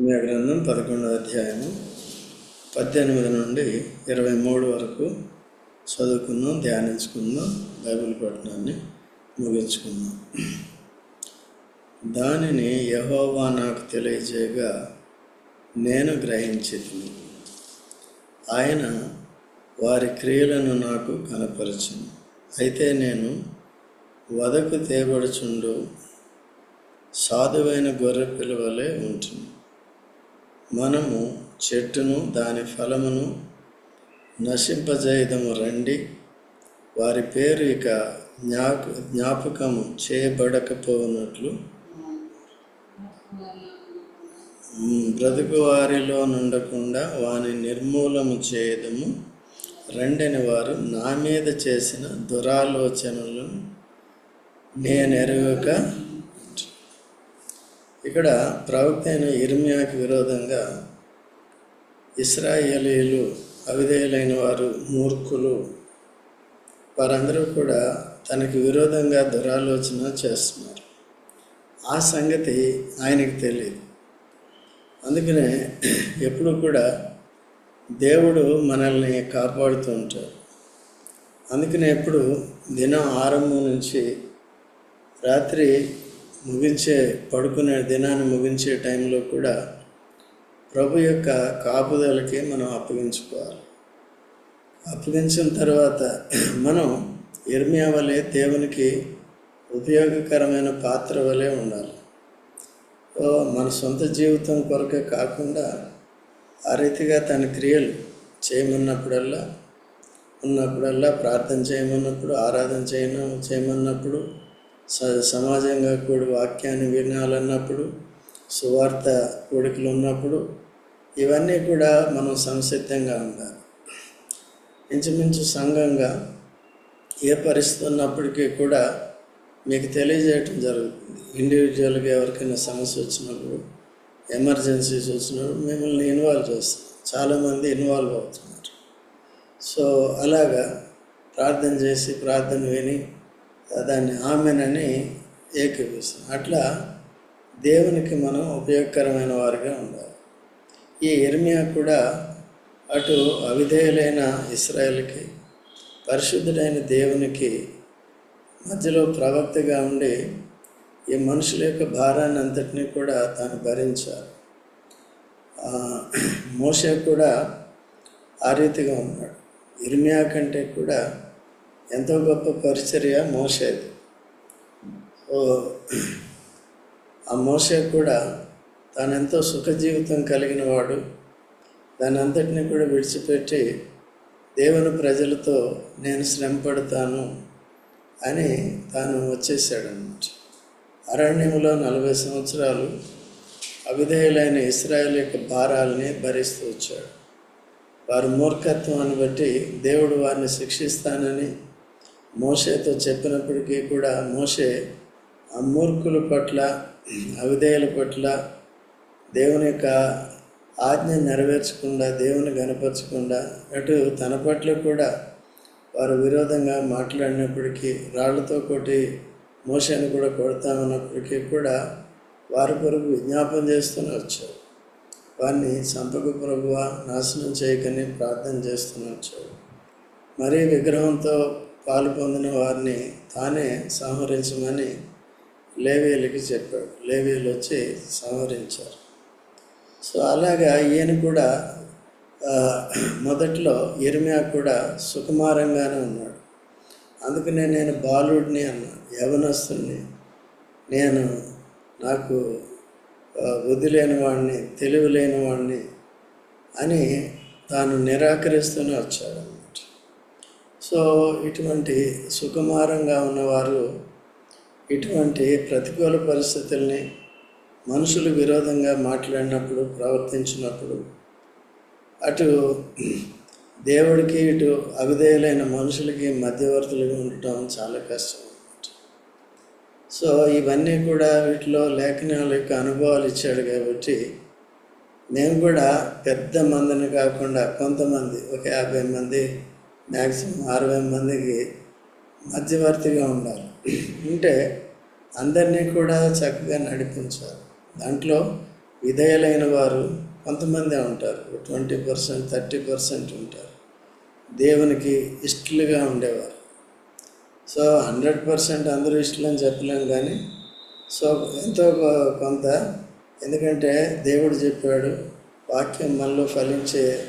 మీ గ్రంథం పదకొండవ అధ్యాయము పద్దెనిమిది నుండి ఇరవై మూడు వరకు చదువుకుందాం ధ్యానించుకుందాం బైబిల్ పట్టణాన్ని ముగించుకుందాం. దానిని యహోవా నాకు తెలియజేయగా నేను గ్రహించింది ఆయన వారి క్రియలను నాకు కనపరిచింది అయితే నేను వదకు తేబడుచుండు సాధువైన గొర్రె పిలువలే ఉంటుంది మనము చెట్టును దాని ఫలమును నశింపజేయదము రండి. వారి పేరు ఇక జ్ఞాప జ్ఞాపకము చేయబడకపోనట్లు. బ్రతుకువారిలో నుండకుండా వాని నిర్మూలము చేయదము. రెండని వారు నా మీద చేసిన దురాలోచనలను నేనెరుగక ఇక్కడ ప్రవక్త అయిన ఇర్మియాకి విరోధంగా ఇస్రాయేలీలు అవిధేయులైన వారు మూర్ఖులు వారందరూ కూడా తనకి విరోధంగా దురాలోచన చేస్తున్నారు. ఆ సంగతి ఆయనకి తెలియదు. అందుకనే ఎప్పుడు కూడా దేవుడు మనల్ని కాపాడుతూ ఉంటాడు. అందుకనే ఎప్పుడు దినం ఆరంభం నుంచి రాత్రి ముగించే పడుకునే దినాన్ని ముగించే టైంలో కూడా ప్రభు యొక్క కాపుదలకి మనం అప్పగించుకోవాలి. అప్పగించిన తర్వాత మనం ఇర్మియా వలె దేవునికి ఉపయోగకరమైన పాత్ర వలె ఉండాలి. ఓ మన సొంత జీవితం కొరకే కాకుండా ఆ రీతిగా తన క్రియలు చేయమన్నప్పుడల్లా ఉన్నప్పుడల్లా ప్రార్థన చేయమన్నప్పుడు ఆరాధన చేయను చేయమన్నప్పుడు సమాజంగా కూడి వాక్యాన్ని వినాలన్నప్పుడు సువార్త కోడికలు ఉన్నప్పుడు ఇవన్నీ కూడా మనం సంసిద్ధంగా ఉండాలి. ఇంచుమించు సంఘంగా ఏ పరిస్థితి ఉన్నప్పటికీ కూడా మీకు తెలియజేయటం జరుగుతుంది. ఇండివిజువల్గా ఎవరికైనా సమస్య వచ్చినప్పుడు ఎమర్జెన్సీస్ వచ్చినప్పుడు మిమ్మల్ని ఇన్వాల్వ్ చేస్తాం. చాలామంది ఇన్వాల్వ్ అవుతున్నారు. సో అలాగా ప్రార్థన చేసి ప్రార్థన విని దాన్ని ఆమెనని ఏకీపిస్తాం అట్లా దేవునికి మనం ఉపయోగకరమైన వారిగా ఉండాలి. ఈ ఇర్మియా కూడా అటు అవిధేయులైన ఇస్రాయల్కి పరిశుద్ధుడైన దేవునికి మధ్యలో ప్రవక్తగా ఉండి ఈ మనుషుల యొక్క భారాన్ని అంతటినీ కూడా తాను భరించారు మోసే కూడా ఆ రీతిగా ఉన్నాడు. ఇర్మియా కంటే కూడా ఎంతో గొప్ప పరిచర్య మోసేది ఓ ఆ మోసే కూడా తాను ఎంతో సుఖ జీవితం కలిగిన వాడు. దాని అంతటిని కూడా విడిచిపెట్టి దేవుని ప్రజలతో నేను శ్రమ పడతాను అని తాను వచ్చేసాడనమాట అరణ్యంలో నలభై సంవత్సరాలు అవిధేయులైన ఇస్రాయల్ యొక్క భారాలని భరిస్తూ వచ్చాడు. వారి మూర్ఖత్వాన్ని బట్టి దేవుడు వారిని శిక్షిస్తానని మోషేతో చెప్పినప్పటికీ కూడా మోషే ఆ మూర్ఖుల పట్ల అవిధేయుల పట్ల దేవుని యొక్క ఆజ్ఞ నెరవేర్చకుండా దేవుని గనపరచకుండా అటు తన పట్ల కూడా వారు విరోధంగా మాట్లాడినప్పటికీ రాళ్ళతో కొట్టి మోషను కూడా కొడతామన్నప్పటికీ కూడా వారి కొరకు విజ్ఞాపన చేస్తూనే వచ్చారు. వారిని సంపక ప్రభువ నాశనం చేయకని ప్రార్థన చేస్తూనే వచ్చాడు మరీ విగ్రహంతో పాలు పొందిన వారిని తానే సంహరించమని లేవేలికి చెప్పాడు. లేవేలు వచ్చి సంహరించారు. సో అలాగా ఈయన కూడా మొదట్లో ఇర్మియా కూడా సుకుమారంగానే ఉన్నాడు. అందుకనే నేను బాలుడిని అన్నా యవనస్తుని నేను నాకు బుద్ధి లేని వాడిని తెలివి లేని వాడిని అని తాను నిరాకరిస్తూనే వచ్చాడు సో ఇటువంటి సుకుమారంగా ఉన్నవారు ఇటువంటి ప్రతికూల పరిస్థితుల్ని మనుషులు విరోధంగా మాట్లాడినప్పుడు ప్రవర్తించినప్పుడు అటు దేవుడికి ఇటు అవిధేయులైన మనుషులకి మధ్యవర్తులుగా ఉండటం చాలా కష్టం అనమాట సో ఇవన్నీ కూడా వీటిలో లేఖనాల యొక్క అనుభవాలు ఇచ్చాడు కాబట్టి మేము కూడా పెద్ద మందిని కాకుండా కొంతమంది ఒక యాభై మంది మ్యాక్సిమం అరవై మందికి మధ్యవర్తిగా ఉండాలి. ఉంటే అందరినీ కూడా చక్కగా నడిపించాలి. దాంట్లో విధేయులైన వారు కొంతమందే ఉంటారు. ట్వంటీ పర్సెంట్ థర్టీ పర్సెంట్ ఉంటారు. దేవునికి ఇష్టలుగా ఉండేవారు. సో హండ్రెడ్ పర్సెంట్ అందరూ ఇష్టలని చెప్పలేం కానీ సో ఎంతో కొ- కొంత. ఎందుకంటే దేవుడు చెప్పాడు వాక్యం మనలో ఫలించే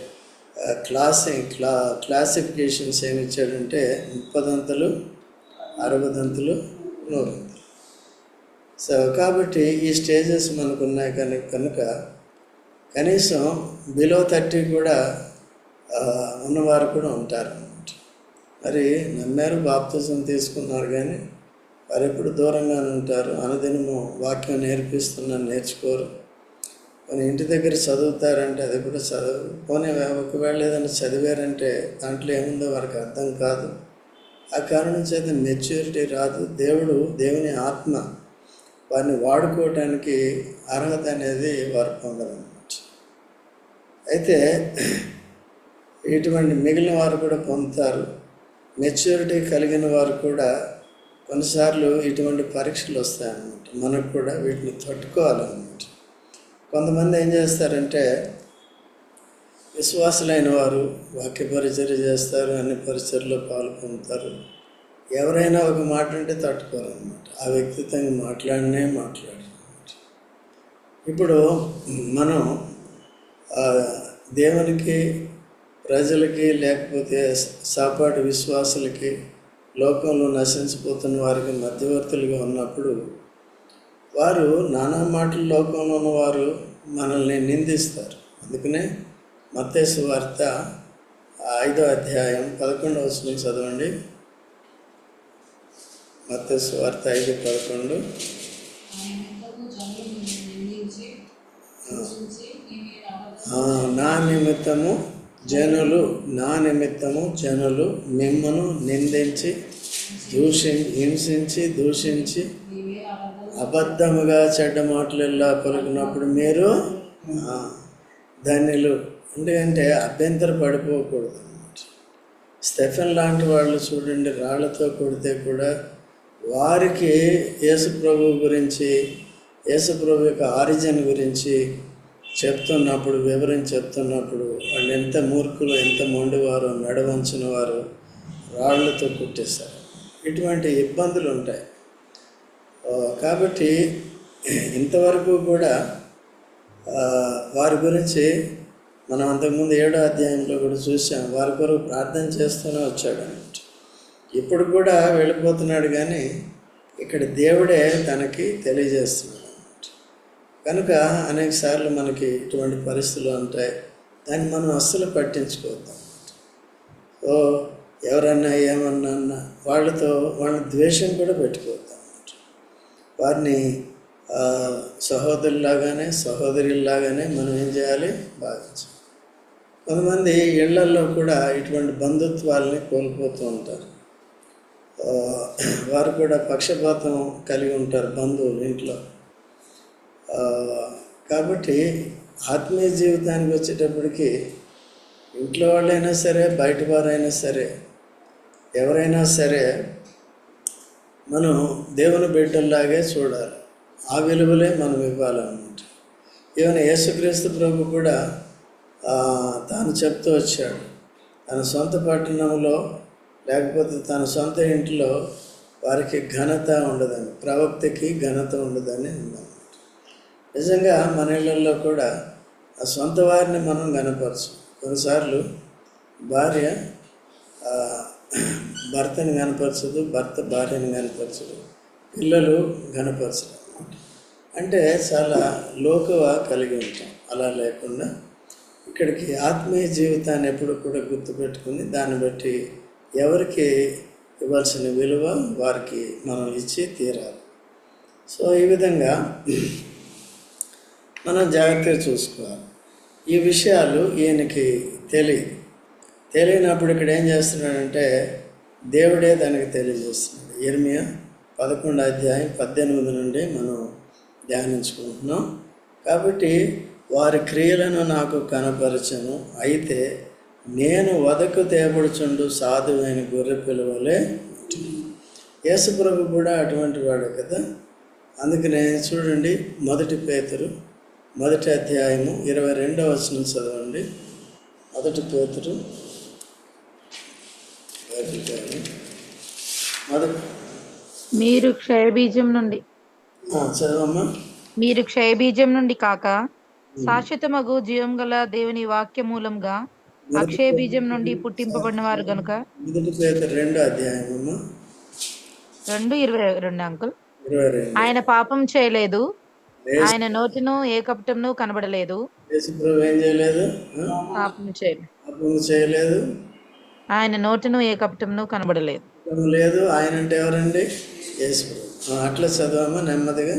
క్లాసింగ్ క్లా క్లాసిఫికేషన్స్ ఏమి ఇచ్చాడంటే ముప్పదంతులు అరవదంతులు నూరంతులు. సో కాబట్టి ఈ స్టేజెస్ మనకు ఉన్నాయి కనుక కనుక కనీసం బిలో థర్టీ కూడా ఉన్నవారు కూడా ఉంటారు అన్నమాట మరి నమ్మారు బాప్తిజం తీసుకున్నారు కానీ వారు ఎప్పుడు దూరంగానే ఉంటారు అనుదినము వాక్యం నేర్పిస్తున్నాను నేర్చుకోరు. కొన్ని ఇంటి దగ్గర చదువుతారంటే అది కూడా చదువు. పోనీ ఒకవేళ ఏదైనా చదివారంటే దాంట్లో ఏముందో వారికి అర్థం కాదు. ఆ కారణం చేత మెచ్యూరిటీ రాదు. దేవుడు దేవుని ఆత్మ వారిని వాడుకోవటానికి అర్హత అనేది వారు పొందరన్నమాట. అయితే ఇటువంటి మిగిలిన వారు కూడా పొందుతారు. మెచ్యూరిటీ కలిగిన వారు కూడా కొన్నిసార్లు ఇటువంటి పరీక్షలు వస్తాయన్నమాట. మనకు కూడా వీటిని తట్టుకోవాలన్నమాట. కొంతమంది ఏం చేస్తారంటే విశ్వాసులైన వారు వాక్య పరిచర్య చేస్తారు అన్ని పరిచర్లో పాల్గొంటారు. ఎవరైనా ఒక మాట అంటే తట్టుకోవాలన్నమాట ఆ వ్యక్తితో మాట్లాడినే మాట్లాడారు ఇప్పుడు మనం దేవునికి ప్రజలకి లేకపోతే సాపాటు విశ్వాసులకి లోకంలో నశించిపోతున్న వారికి మధ్యవర్తులుగా ఉన్నప్పుడు వారు నానా మాటల లోకంలో ఉన్నవారు మనల్ని నిందిస్తారు. అందుకనే మత్తేసు వార్త ఐదో అధ్యాయం పదకొండవ వచనం చదవండి. మత్తేసు వార్త ఐదు పదకొండు. నా నిమిత్తము జనులు నా నిమిత్తము జనులు మిమ్మను నిందించి దూషి హింసించి దూషించి అబద్ధముగా చెడ్డ మాటలెల్లా పలుకున్నప్పుడు మీరు ధన్యులు. ఎందుకంటే అభ్యంతర పడిపోకూడదు అన్నమాట. స్టెఫెన్ లాంటి వాళ్ళు చూడండి రాళ్ళతో కొడితే కూడా వారికి యేసుప్రభు గురించి యేసుప్రభు యొక్క ఆరిజిన్ గురించి చెప్తున్నప్పుడు వివరించి చెప్తున్నప్పుడు వాళ్ళు ఎంత మూర్ఖులు ఎంత మొండివారు మెడవంచిన వారు రాళ్ళతో కుట్టేశారు. ఇటువంటి ఇబ్బందులు ఉంటాయి. కాబట్టి ఇంతవరకు కూడా వారి గురించి మనం అంతకుముందు ఏడో అధ్యాయంలో కూడా చూసాం. వారి కొరకు ప్రార్థన చేస్తూనే వచ్చాడు అన్నమాట ఇప్పుడు కూడా వెళ్ళిపోతున్నాడు కానీ ఇక్కడ దేవుడే తనకి తెలియజేస్తున్నాడు అన్నమాట కనుక అనేక సార్లు మనకి ఇటువంటి పరిస్థితులు ఉంటాయి. దాన్ని మనం అస్సలు పట్టించుకోవద్దాం. ఓ ఎవరన్నా ఏమన్నా అన్నా వాళ్ళతో వాళ్ళ ద్వేషం కూడా పెట్టుకోవద్దు. వారిని సహోదరులాగానే సహోదరిలాగానే మనం ఏం చేయాలి? భావించాలి. కొంతమంది ఇళ్ళల్లో కూడా ఇటువంటి బంధుత్వాలని కోల్పోతూ ఉంటారు. వారు కూడా పక్షపాతం కలిగి ఉంటారు బంధువులు ఇంట్లో. కాబట్టి ఆత్మీయ జీవితానికి వచ్చేటప్పటికి ఇంట్లో వాళ్ళైనా సరే బయట వారైనా సరే ఎవరైనా సరే మనం దేవుని బిడ్డల్లాగే చూడాలి. ఆ విలువలే మనం ఇవ్వాలన్నమాట. ఈవెన్ యేసుక్రీస్తు ప్రభు కూడా తాను చెప్తూ వచ్చాడు. తన సొంత పట్టణంలో లేకపోతే తన సొంత ఇంట్లో వారికి ఘనత ఉండదని ప్రవక్తకి ఘనత ఉండదని ఉందన్నమాట నిజంగా మన ఇళ్ళల్లో కూడా ఆ సొంత వారిని మనం గనపరచు కొన్నిసార్లు భార్య భర్తని కనపరచదు భర్త భార్యను కనపరచదు పిల్లలు కనపరచదు అంటే చాలా లోకువ కలిగి ఉంటాం. అలా లేకుండా ఇక్కడికి ఆత్మీయ జీవితాన్ని ఎప్పుడు కూడా గుర్తుపెట్టుకుని దాన్ని బట్టి ఎవరికి ఇవ్వాల్సిన విలువ వారికి మనం ఇచ్చి తీరాలి. సో ఈ విధంగా మనం జాగ్రత్తగా చూసుకోవాలి. ఈ విషయాలు ఈయనకి తెలియదు. తెలియనప్పుడు ఇక్కడ ఏం చేస్తున్నాడంటే దేవుడే దానికి తెలియజేస్తున్నాడు. ఇర్మియా పదకొండు అధ్యాయం పద్దెనిమిది నుండి మనం ధ్యానించుకుంటున్నాం. కాబట్టి వారి క్రియలను నాకు కనపరచను. అయితే నేను వదకు తేబడుచుండు సాధువైన గొర్రె పిలువలే యేసుప్రభు కూడా అటువంటి వాడు కదా. అందుకనే చూడండి మొదటి పేతురు మొదటి అధ్యాయము ఇరవై రెండవ వచనం చదవండి. మొదటి పేతురు మీరు క్షయబీజం నుండి. మీరు క్షయబీజం నుండి కాక శాశ్వతమగు జీవం గల దేవుని వాక్య మూలంగా అక్షయ బీజం నుండి పుట్టింపబడిన వారు గనుక రెండో ఇరవై రెండు అంకుల్. ఆయన పాపం చేయలేదు. ఆయన నోటిను ఏ కపటంను కనబడలేదు? పాపం చేయలేదు. ఆయన నోటిను ఏ కపటంను కనబడలేదు. లేదు ఆయన అంటే ఎవరండి? అట్లా చదవమ్మా నెమ్మదిగా.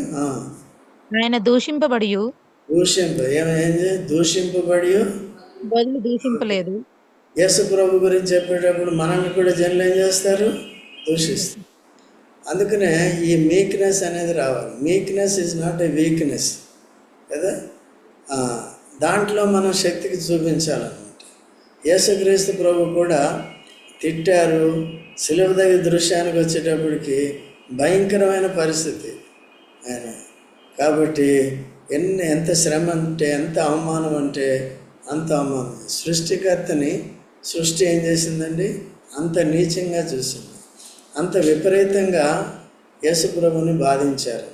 ఆయన దూషింపబడి దూషింప ఏం ఏం చే దూషింపబడి బదులు దూషింపలేదు. యేసు ప్రభు గురించి చెప్పేటప్పుడు మనల్ని కూడా జనులు ఏం చేస్తారు? దూషిస్తారు. అందుకనే ఈ మీక్నెస్ అనేది రావాలి. Meekness is not a weakness కదా? దాంట్లో మనం శక్తికి చూపించాలన్నమాట యేసుక్రీస్తు ప్రభు కూడా తిట్టారు సిలువ దగ్గర దృశ్యానికి వచ్చేటప్పటికి భయంకరమైన పరిస్థితి. ఆయన కాబట్టి ఎన్ని ఎంత శ్రమ అంటే ఎంత అవమానం అంటే అంత అవమానం. సృష్టికర్తని సృష్టి ఏం చేసిందండి? అంత నీచంగా చూసింది. అంత విపరీతంగా యేసుప్రభుని బాధించారు.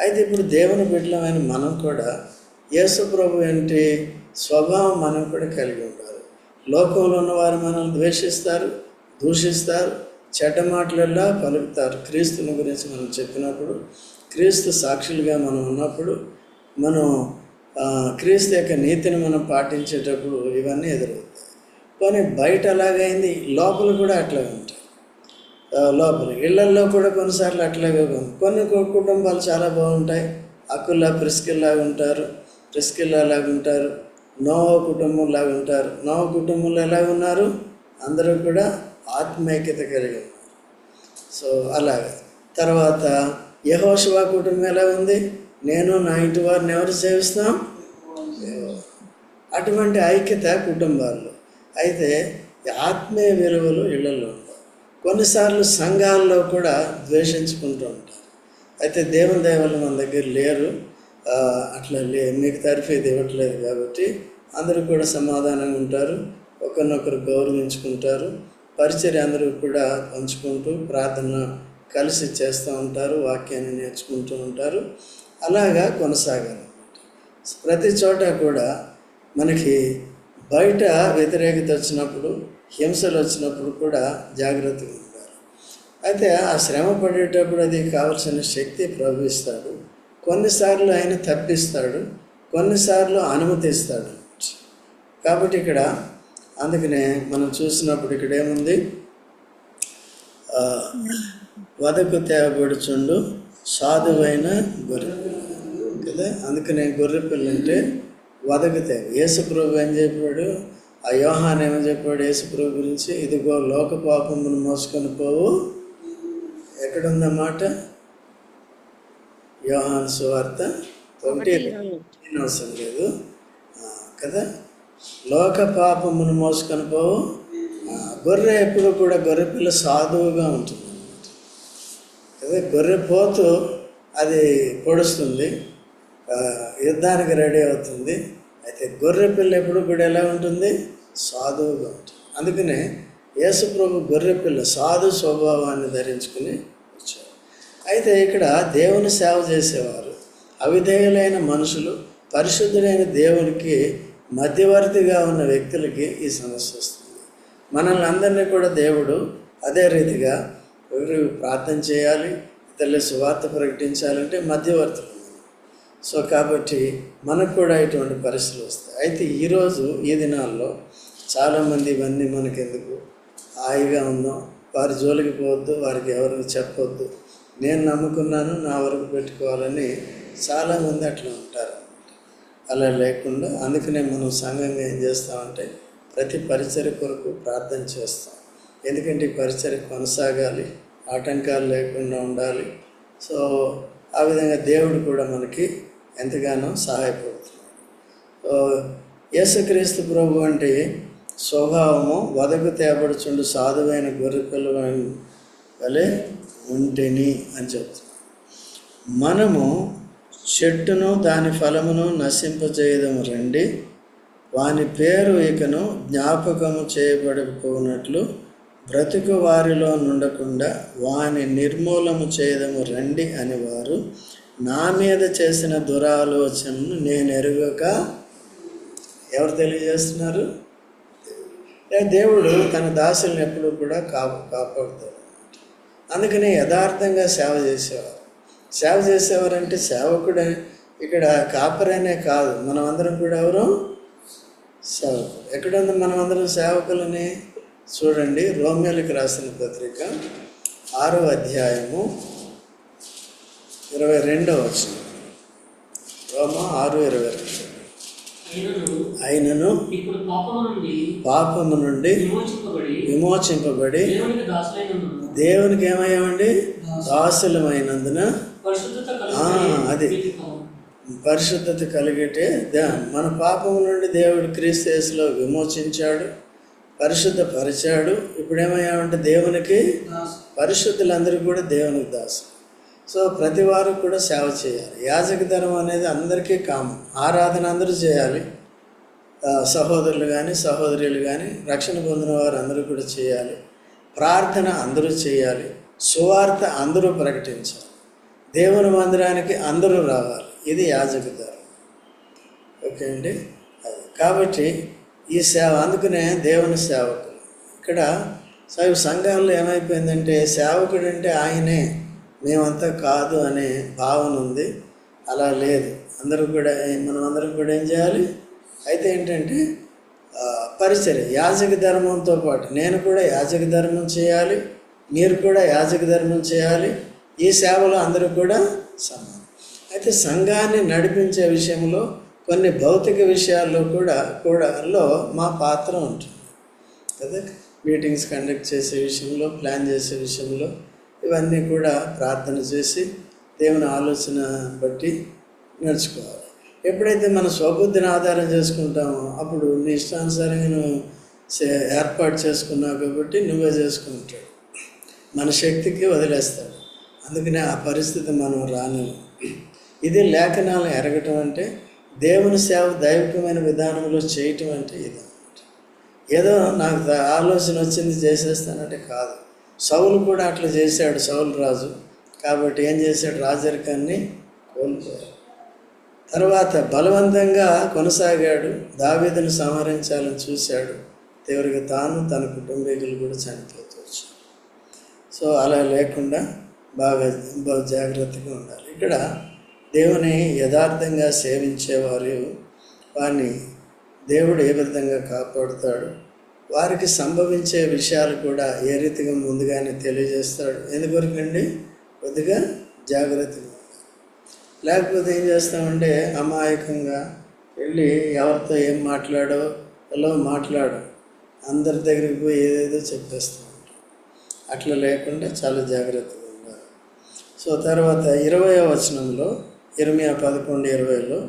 అయితే ఇప్పుడు దేవుని బిడ్డలమైన మనం కూడా యేసుప్రభు ఏంటి స్వభావం మనం కూడా కలిగి లోకంలో ఉన్నవారు మనల్ని ద్వేషిస్తారు దూషిస్తారు చెడ్డ మాటలల్లా పలుకుతారు. క్రీస్తుని గురించి మనం చెప్పినప్పుడు క్రీస్తు సాక్షులుగా మనం ఉన్నప్పుడు మనం క్రీస్తు యొక్క నీతిని మనం పాటించేటప్పుడు ఇవన్నీ ఎదురవుతాయి. కానీ బయట అలాగైంది లోపల కూడా అట్లాగే ఉంటాయి. లోపల ఇళ్ళల్లో కూడా కొన్నిసార్లు అట్లాగే కొన్ని కుటుంబాలు చాలా బాగుంటాయి. అక్కుల్లా ప్రిస్కిల్లా ఉంటారు ప్రిస్కిల్లా లాగా ఉంటారు. నోవ కుటుంబం లాగా ఉంటారు? నో కుటుంబంలో ఎలా ఉన్నారు? అందరూ కూడా ఆత్మైక్యత కలిగి ఉన్నారు. సో అలాగే. తర్వాత యహోశివ కుటుంబం ఎలా ఉంది? నేను నా ఇంటి వారిని ఎవరు సేవిస్తాం అటువంటి ఐక్యత కుటుంబాల్లో. అయితే ఆత్మీయ విలువలు ఇళ్ళలో ఉంటాయి. కొన్నిసార్లు సంఘాల్లో కూడా ద్వేషించుకుంటూ ఉంటారు. అయితే దేవుని దయవల్ల మన దగ్గర లేరు. అట్లా లే మీకు తరఫీది ఇవ్వట్లేదు కాబట్టి అందరూ కూడా సమాధానంగా ఉంటారు ఒకరినొకరు గౌరవించుకుంటారు పరిచర్య అందరూ కూడా పంచుకుంటూ ప్రార్థన కలిసి చేస్తూ ఉంటారు వాక్యాన్ని నేర్చుకుంటూ ఉంటారు అలాగా కొనసాగాలి. ప్రతి చోట కూడా మనకి బయట వ్యతిరేకత వచ్చినప్పుడు హింసలు వచ్చినప్పుడు కూడా జాగ్రత్తగా ఉండాలి. అయితే ఆ శ్రమ పడేటప్పుడు అది కావలసిన శక్తి ప్రవహిస్తాడు కొన్నిసార్లు ఆయన తప్పిస్తాడు కొన్నిసార్లు అనుమతిస్తాడు. కాబట్టి ఇక్కడ అందుకనే మనం చూసినప్పుడు ఇక్కడ ఏముంది? వదకు తేబడుచుండు సాధువైన గొర్రె కదా? అందుకనే గొర్రె పిల్ల అంటే వదకు తేవ. యేసుప్రభు ఏం చెప్పాడు? ఆ యోహాన్ ఏమని చెప్పాడు? యేసుప్రభు గురించి ఇదిగో లోక పాపమును మోసుకొని పోవు. ఎక్కడుందన్నమాట? యోహాన్ సువార్త ఒకటి నేను అవసరం లేదు. కదా? లోక పాపమును మోసుకొని పోవు. గొర్రె ఎప్పుడు కూడా గొర్రె పిల్ల సాధువుగా ఉంటుంది అదే గొర్రె పోతు అది పొడుస్తుంది. యుద్ధానికి రెడీ అవుతుంది. అయితే గొర్రె పిల్ల ఎప్పుడు కూడా ఎలా ఉంటుంది? సాధువుగా ఉంటుంది. అందుకనే యేసుప్రభు గొర్రె పిల్ల సాధు స్వభావాన్ని ధరించుకుని అయితే ఇక్కడ దేవుని సేవ చేసేవారు. అవిధేయులైన మనుషులు పరిశుద్ధులైన దేవునికి మధ్యవర్తిగా ఉన్న వ్యక్తులకి ఈ సమస్య వస్తుంది. మనల్ని అందరినీ కూడా దేవుడు అదే రీతిగా ఎవరు ప్రార్థన చేయాలి ఇతరుల సువార్త ప్రకటించాలంటే మధ్యవర్తులు సో కాబట్టి మనకు కూడా ఇటువంటి పరిస్థితులు వస్తాయి. అయితే ఈరోజు ఈ దినాల్లో చాలామంది ఇవన్నీ మనకెందుకు? హాయిగా ఉందాం వారి జోలికి పోవద్దు వారికి ఎవరికి చెప్పొద్దు. నేను నమ్ముకున్నాను నా వరకు పెట్టుకోవాలని చాలామంది అట్లా ఉంటారు. అలా లేకుండా అందుకనే మనం సంఘంగా ఏం చేస్తామంటే ప్రతి పరిచర కొరకు ప్రార్థన చేస్తాం. ఎందుకంటే ఈ పరిచర్య కొనసాగాలి ఆటంకాలు లేకుండా ఉండాలి. సో ఆ విధంగా దేవుడు కూడా మనకి ఎంతగానో సహాయపడుతున్నాడు. యేసుక్రీస్తు ప్రభు అంటే స్వభావము వదకు తేబడుచుండు సాధువైన గొర్రె పిల్ల వలె ఉంటేని అని చెప్తుంది మనము చెట్టును దాని ఫలమును నశింపజేయడం రండి. వాని పేరు ఇకను జ్ఞాపకము చేయబడుకున్నట్లు బ్రతుకు వారిలో నుండకుండా వాని నిర్మూలము చేయదము రండి అని వారు నా మీద చేసిన దురాలోచనను నేను ఎరుగక ఎవరు తెలియజేస్తున్నారు? దేవుడు తన దాసులను ఎప్పుడు కూడా కాపు కాపాడుతాడు. అందుకని యథార్థంగా సేవ చేసేవారు. సేవ చేసేవారంటే సేవకుడే ఇక్కడ కాపరనే కాదు మనమందరం కూడా ఎవరు? సేవకులు. ఎక్కడుంది మనమందరం సేవకులని? చూడండి రోమ్యాలకు రాసిన పత్రిక ఆరో అధ్యాయము ఇరవై రెండవ వచ్చిన రోమ ఆరు ఇరవై రెండు. ఇప్పుడు పాపము నుండి పాపము నుండి విమోచింపబడి దేవునికి ఏమయ్యామండి? దాసులమైనందున అది. పరిశుద్ధత కలిగితే మన పాపం నుండి దేవుడు క్రీస్తు యేసులో విమోచించాడు పరిశుద్ధపరిచాడు. ఇప్పుడు ఏమయ్యామంటే దేవునికి పరిశుద్ధులందరూ కూడా దేవునికి దాసు సో ప్రతి వారు కూడా సేవ చేయాలి. యాజక ధర్మం అనేది అందరికీ కామన్. ఆరాధన అందరూ చేయాలి. సహోదరులు కానీ సహోదరులు కానీ రక్షణ పొందిన వారు అందరూ కూడా చేయాలి. ప్రార్థన అందరూ చేయాలి. సువార్త అందరూ ప్రకటించాలి. దేవుని మందిరానికి అందరూ రావాలి. ఇది యాజక ధర్మం. ఓకే అండి? కాబట్టి ఈ సేవ అందుకనే దేవుని సేవకులు. ఇక్కడ సంఘాల్లో ఏమైపోయిందంటే సేవకుడు అంటే ఆయనే. మేమంతా కాదు అనే భావన ఉంది. అలా లేదు. అందరూ కూడా మనం అందరం కూడా ఏం చేయాలి? అయితే ఏంటంటే ఆ, పరిచర్య యాజక ధర్మంతో పాటు నేను కూడా యాజక ధర్మం చేయాలి మీరు కూడా యాజక ధర్మం చేయాలి ఈ సేవలో అందరూ కూడా సమానం. అయితే సంఘాన్ని నడిపించే విషయంలో కొన్ని భౌతిక విషయాల్లో కూడా కూడా లో మా పాత్ర ఉంటుంది. కదా? మీటింగ్స్ కండక్ట్ చేసే విషయంలో ప్లాన్ చేసే విషయంలో ఇవన్నీ కూడా ప్రార్థన చేసి దేవుని ఆలోచన బట్టి నడుచుకోవాలి. ఎప్పుడైతే మన స్వబుద్ధిని ఆధారం చేసుకుంటామో అప్పుడు నీ ఇష్టానుసారంగా నువ్వు ఏర్పాటు చేసుకున్నావు కాబట్టి నువ్వే చేసుకుంటాడు మన శక్తికి వదిలేస్తాడు అందుకనే ఆ పరిస్థితి మనం రాను ఇది లేఖనాలను ఎరగటం అంటే దేవుని సేవ దైవికమైన విధానంలో చేయటం అంటే ఇది ఏదో నాకు ఆలోచన వచ్చింది చేసేస్తానంటే కాదు. సౌలు కూడా అట్లా చేశాడు సౌలు రాజు. కాబట్టి ఏం చేశాడు? రాజరికాన్ని కోల్పోయాడు. తర్వాత బలవంతంగా కొనసాగాడు. దావీదును సంహరించాలని చూశాడు. చివరికి తాను తన కుటుంబీకులు కూడా చనిపోతూ సో అలా లేకుండా బాగా బాగా జాగ్రత్తగా ఉండాలి. ఇక్కడ దేవుని యథార్థంగా సేవించేవారు వారిని దేవుడు ఏ విధంగా కాపాడుతాడు? వారికి సంభవించే విషయాలు కూడా ఏ రీతిగా ముందుగానే తెలియజేస్తాడు. ఎందుకొరకండి? కొద్దిగా జాగ్రత్తగా. లేకపోతే ఏం చేస్తామంటే అమాయకంగా వెళ్ళి ఎవరితో ఏం మాట్లాడో ఎలా మాట్లాడో అందరి దగ్గరికి పోయి ఏదేదో చెప్పేస్తూ ఉంటాం. అట్లా లేకుండా చాలా జాగ్రత్తగా ఉండాలి. సో తర్వాత ఇరవై వచనంలో ఇరవై పదకొండు ఇరవైలో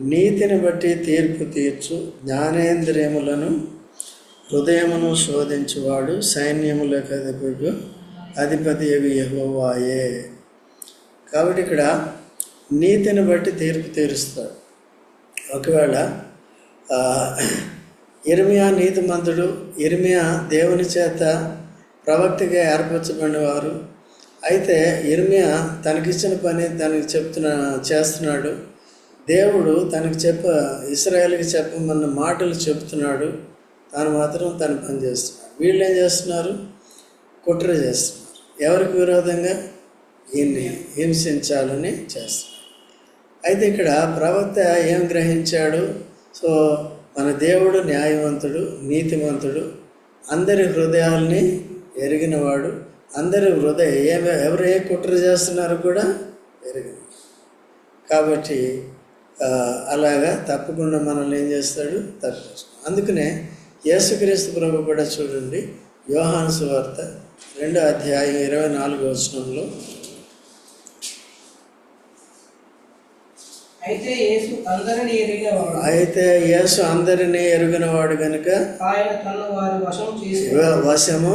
నీతిని బట్టి తీర్పు తీర్చు జ్ఞానేంద్రియములను హృదయమును శోధించువాడు సైన్యములకు అధిపతి అధిపతి యహోవాయే. కాబట్టి ఇక్కడ నీతిని బట్టి తీర్పు తీరుస్తాడు. ఒకవేళ ఆ, ఇర్మియా నీతిమంతుడు ఇర్మియా దేవుని చేత ప్రవక్తగా ఏర్పరచబడినవారు అయితే ఇర్మియా తనకిచ్చిన పని తనకి చెప్తున్నా చేస్తున్నాడు. దేవుడు తనకి చెప్ప ఇస్రాయేల్కి చెప్పమన్న మాటలు చెప్తున్నాడు. తాను మాత్రం తన పని చేస్తున్నాడు వీళ్ళు ఏం చేస్తున్నారు? కుట్ర చేస్తున్నారు. ఎవరికి విరోధంగా? ఈయన్ని హింసించాలని చేస్తున్నారు. అయితే ఇక్కడ ప్రవక్త ఏం గ్రహించాడు? సో మన దేవుడు న్యాయవంతుడు నీతిమంతుడు అందరి హృదయాల్ని ఎరిగినవాడు అందరి హృదయ ఏమి ఎవరు ఏ కుట్ర చేస్తున్నారో కూడా ఎరిగిన కాబట్టి అలాగా తప్పకుండా మనల్ని ఏం చేస్తాడు? తప్పిస్తాడు అందుకనే యేసుక్రీస్తు ప్రభు కూడా చూడండి. యోహాను సువార్త రెండో అధ్యాయం ఇరవై నాలుగో వచనంలో. అయితే యేసు అందరిని అందరినీ ఎరుగినవాడు కనుక వశము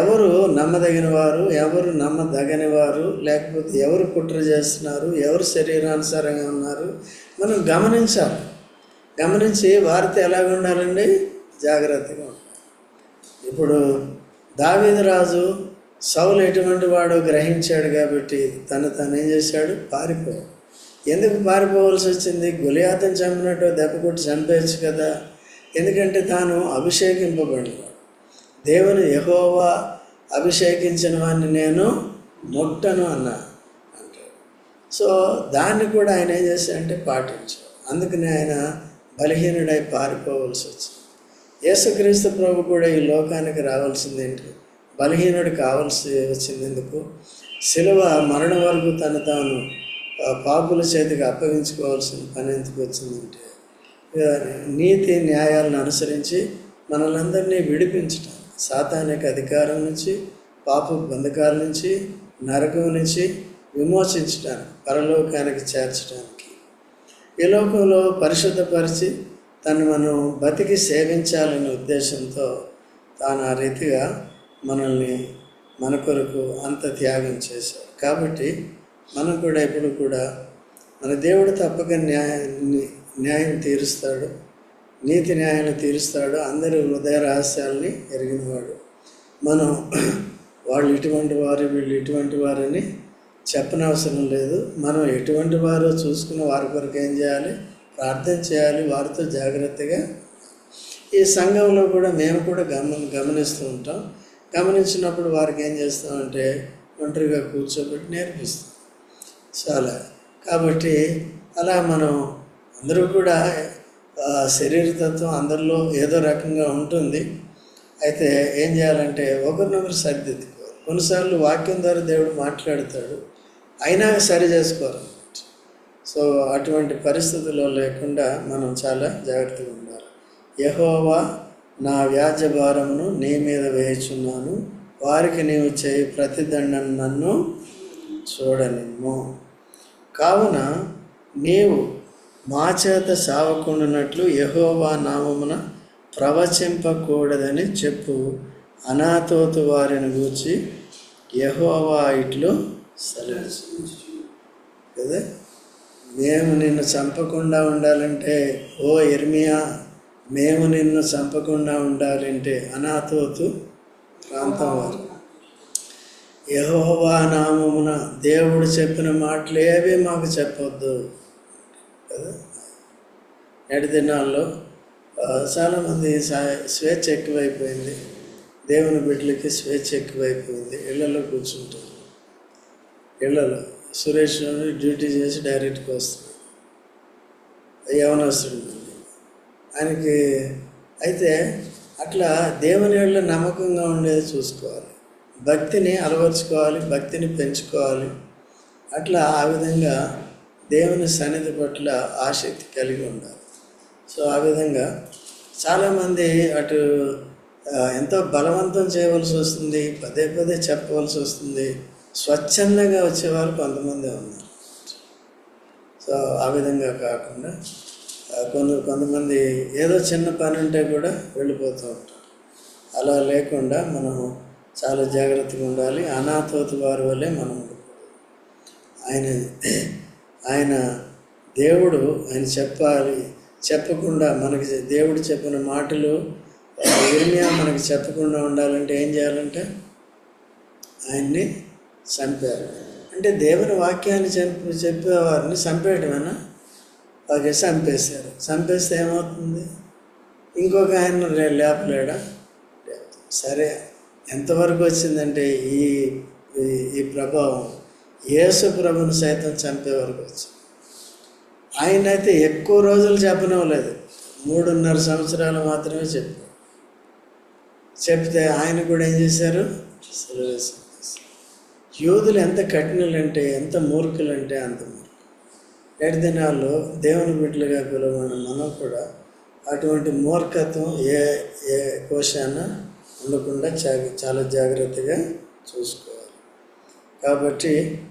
ఎవరు నమ్మదగిన వారు ఎవరు నమ్మదగని వారు లేకపోతే ఎవరు కుట్ర చేస్తున్నారు ఎవరు శరీరానుసారంగా ఉన్నారు మనం గమనించాలి. గమనించి వారితో ఎలాగ ఉండాలండి? జాగ్రత్తగా ఇప్పుడు దావీదరాజు సౌలు ఎటువంటి వాడో గ్రహించాడు కాబట్టి తను తను ఏం చేశాడు? పారిపోయాడు. ఎందుకు పారిపోవాల్సి వచ్చింది? గులియాతను చంపినట్టు దెబ్బ కొట్టి చంపేయచ్చు కదా. ఎందుకంటే తాను అభిషేకింపబడినాడు దేవుని యహోవా అభిషేకించిన వాడిని నేను ముట్టను అన్నా అంటాడు. సో దాన్ని కూడా ఆయన ఏం చేశాడంటే పాటించాడు. అందుకనే ఆయన బలహీనుడై పారిపోవలసి వచ్చింది. యేసుక్రీస్తు ప్రభు కూడా ఈ లోకానికి రావాల్సింది ఏంటి బలహీనుడు కావాల్సి వచ్చింది ఎందుకు శిలువ మరణం వరకు తను తాను పాపుల చేతికి అప్పగించుకోవాల్సిన పని ఎందుకు వచ్చిందంటే నీతి న్యాయాలను అనుసరించి మనలందరినీ విడిపించటం. సాతానిక అధికారం నుంచి పాప బంధకాల నుంచి నరకం నుంచి విమోచించటానికి పరలోకానికి చేర్చడానికి ఈ లోకంలో పరిశుద్ధపరిచి తను మనం బతికి సేవించాలనే ఉద్దేశంతో తాను ఆ రీతిగా మనల్ని మన కొరకు అంత త్యాగం చేశాడు. కాబట్టి మనం కూడా ఎప్పుడు కూడా మన దేవుడు తప్పక న్యాయాన్ని న్యాయం తీరుస్తాడు. నీతి న్యాయాన్ని తీరుస్తాడు. అందరి హృదయ రహస్యాల్ని ఎరిగినవాడు. మనం వాళ్ళు ఇటువంటి వారు వీళ్ళు ఇటువంటి వారని చెప్పనవసరం లేదు. మనం ఎటువంటి వారో చూసుకుని వారి కొరకు ఏం చేయాలి? ప్రార్థన చేయాలి. వారితో జాగ్రత్తగా ఈ సంఘంలో కూడా మేము కూడా గమన గమనిస్తూ ఉంటాం. గమనించినప్పుడు వారికి ఏం చేస్తామంటే ఒంటరిగా కూర్చోబెట్టి నేర్పిస్తాం. చాలా. కాబట్టి అలా మనం అందరూ కూడా శరీరతత్వం అందరిలో ఏదో రకంగా ఉంటుంది. అయితే ఏం చేయాలంటే ఒకరినొకరు సరిదిద్దుకోవాలి. కొన్నిసార్లు వాక్యం ద్వారా దేవుడు మాట్లాడతాడు. అయినా సరి చేసుకోరు. సో అటువంటి పరిస్థితుల్లో లేకుండా మనం చాలా జాగ్రత్తగా ఉండాలి. యహోవా నా వ్యాజ భారమును నీ మీద వేయుచున్నాను. వారికి నీవు చేయి ప్రతిదండను నన్ను చూడనిమ్ము. కావున నీవు మా చేత సావకుండానట్లు యహోవా నామమున ప్రవచింపకూడదని చెప్పు. అనాథోతు వారిని గూర్చి యహోవా ఇట్లు సరే కదా? మేము నిన్ను చంపకుండా ఉండాలంటే ఓ ఎర్మియా మేము నిన్ను చంపకుండా ఉండాలంటే అనాథోతు ప్రాంతం వారు. యహోవా నామమున దేవుడు చెప్పిన మాటలు ఏవి మాకు చెప్పొద్దు. కదా? నేటి దినాల్లో చాలామంది సా- స్వేచ్ఛ ఎక్కువైపోయింది. దేవుని బిడ్డలకి స్వేచ్ఛ ఎక్కువైపోయింది. ఇళ్ళలో కూర్చుంటారు. ఇళ్ళలో సురేష్ డ్యూటీ చేసి డైరెక్ట్గా వస్తున్నాడు యవనస్తుడు. ఆయనకి అయితే అట్లా దేవుని ఏళ్ళ నమ్మకంగా ఉండేది చూసుకోవాలి. భక్తిని అలవర్చుకోవాలి భక్తిని పెంచుకోవాలి. అట్లా ఆ విధంగా దేవుని సన్నిధి పట్ల ఆసక్తి కలిగి ఉండాలి. సో ఆ విధంగా చాలామంది అటు ఎంతో బలవంతం చేయవలసి వస్తుంది పదే పదే చెప్పవలసి వస్తుంది. స్వచ్ఛందంగా వచ్చేవారు కొంతమంది ఉన్నారు. సో ఆ విధంగా కాకుండా కొందరు కొంత కొంతమంది ఏదో చిన్న పని ఉంటే కూడా వెళ్ళిపోతూ ఉంటారు. అలా లేకుండా మనం చాలా జాగ్రత్తగా ఉండాలి. అనాథోతు వారి వల్లే మనం ఉండకూడదు. ఆయన ఆయన దేవుడు ఆయన చెప్పాలి చెప్పకుండా మనకి దేవుడు చెప్పిన మాటలు ఇర్మియా మనకి చెప్పకుండా ఉండాలంటే ఏం చేయాలంటే ఆయన్ని చంపారు. అంటే దేవుని వాక్యాన్ని చంపి చెప్పేవారిని చంపేయటమేనా? ఓకే చంపేశారు. చంపేస్తే ఏమవుతుంది? ఇంకొక ఆయన లేపలేడా? సరే ఎంతవరకు వచ్చిందంటే ఈ ఈ- ఈ ప్రభావం? యేసు ప్రభుని సైతం చంపే వరకు వచ్చింది. ఆయన అయితే ఎక్కువ రోజులు చెప్పనివ్వలేదు. మూడున్నర సంవత్సరాలు మాత్రమే చెప్పారు చెప్తే ఆయన కూడా ఏం చేశారు? సిలువేసి యూదులు ఎంత కఠినలంటే ఎంత మూర్ఖులంటే అంత మూర్ఖులు. నేటి దినాల్లో దేవుని బిడ్డలుగా పిలువబడిన మనం కూడా అటువంటి మూర్ఖత్వం ఏ ఏ కోశాన ఉండకుండా చా- చాలా జాగ్రత్తగా చూసుకోవాలి. కాబట్టి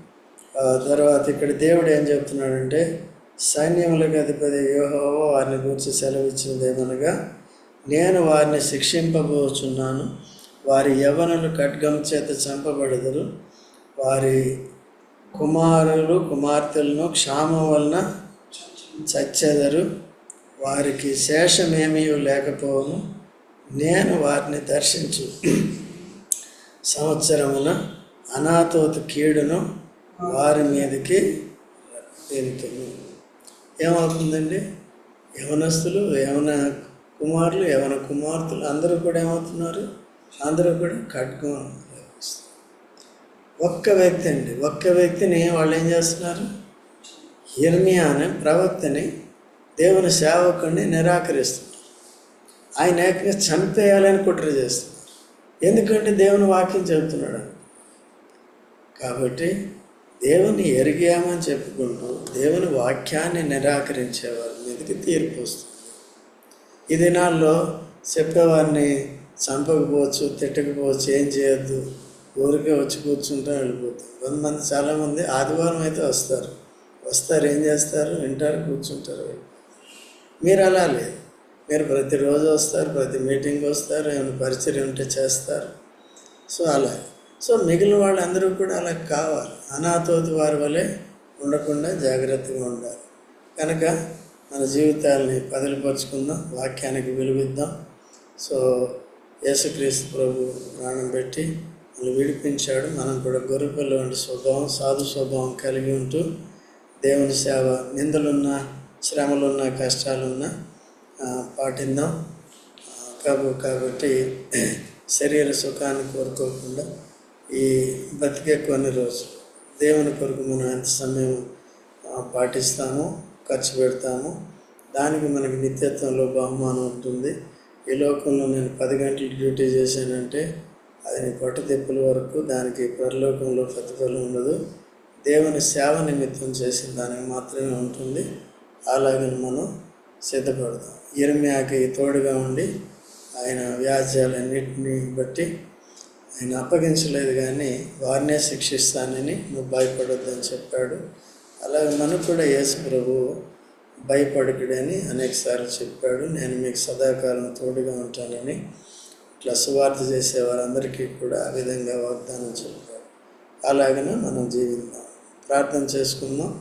తర్వాత ఇక్కడ దేవుడు ఏం చెప్తున్నాడంటే సైన్యములకు అధిపతి యోహోవో వారిని గురించి సెలవు ఏమనగా నేను వారిని శిక్షింపబోచున్నాను వారి యవనులు ఖడ్గం చేత చంపబడదురు వారి కుమారులు కుమార్తెలను క్షామం వలన చచ్చెదరు. వారికి శేషమేమీ లేకపోవను. నేను వారిని దర్శించు. సంవత్సరమున అనాథోత కీడును వారి మీదకి పెరుగుతుంది ఏమవుతుందండి? యవనస్తులు యవన కుమారులు యవన కుమార్తెలు అందరూ కూడా ఏమవుతున్నారు? అందరూ కూడా ఖడ్గం ఒక్క వ్యక్తి అండి. ఒక్క వ్యక్తిని వాళ్ళు ఏం చేస్తున్నారు? ఇర్మియా అనే ప్రవక్తని దేవుని సేవకుడిని నిరాకరిస్తున్నారు. ఆయన ఏకంగా చంపేయాలని కుట్ర చేస్తున్నారు. ఎందుకంటే దేవుని వాక్యం చెబుతున్నాడు కాబట్టి దేవుని ఎరిగామని చెప్పుకుంటూ దేవుని వాక్యాన్ని నిరాకరించేవారి మీదకి తీర్పు వస్తుంది. ఈ దినాల్లో చెప్పేవారిని చంపకపోవచ్చు తిట్టకపోవచ్చు ఏం చేయొద్దు. ఊరికే వచ్చి కూర్చుంటే వెళ్ళిపోతాం. కొంతమంది చాలామంది ఆదివారం అయితే వస్తారు. వస్తారు ఏం చేస్తారు? వింటారు కూర్చుంటారు. మీరు అలా లేదు మీరు ప్రతిరోజు వస్తారు ప్రతి మీటింగ్ వస్తారు ఏమైనా పరిచయం ఉంటే చేస్తారు. సో అలా. సో మిగిలిన వాళ్ళందరూ కూడా అలా కావాలి. అనాథోతి వారి వలె ఉండకుండా జాగ్రత్తగా ఉండాలి. కనుక మన జీవితాలని పదిలిపరుచుకుందాం వాక్యానికి విలువిద్దాం. సో యేసుక్రీస్తు ప్రభు ప్రాణం పెట్టి విడిపించాడు. మనం కూడా గొర్రెపిల్ల వంటి స్వభావం సాధు స్వభావం కలిగి ఉంటూ దేవుని సేవ నిందలున్నా శ్రమలున్నా కష్టాలున్నా పాటిందాం పాటిద్దాం. కాబ కాబట్టి శరీర సుఖాన్ని కోరుకోకుండా ఈ బతికే కొన్ని రోజులు దేవుని కొరకు మనం ఎంత సమయం పాటిస్తామో ఖర్చు పెడతామో దానికి మనకి నిత్యత్వంలో బహుమానం ఉంటుంది. ఈ లోకంలో నేను పది గంటలు డ్యూటీ చేశానంటే అది నీ పొట్టతిప్పుల వరకు దానికి పరలోకంలో ప్రతిఫలం ఉండదు. దేవుని సేవ నిమిత్తం చేసిన దానికి మాత్రమే ఉంటుంది. అలాగే మనం సిద్ధపడదాం ఇరమ్యాకి తోడుగా ఉండి ఆయన వ్యాజ్యాలన్నింటినీ బట్టి ఆయన అప్పగించలేదు కానీ వారినే శిక్షిస్తానని నువ్వు భయపడొద్దని చెప్పాడు. అలాగే మనకు కూడా యేసు ప్రభు భయపడకుడని అనేకసార్లు చెప్పాడు. నేను మీకు సదాకాలం తోడుగా ఉంటానని ఇట్లా సువార్త చేసే వారందరికీ కూడా ఆ విధంగా వాగ్దానం చెప్పారు అలాగనే మనం జీవిద్దాం ప్రార్థన చేసుకుందాం.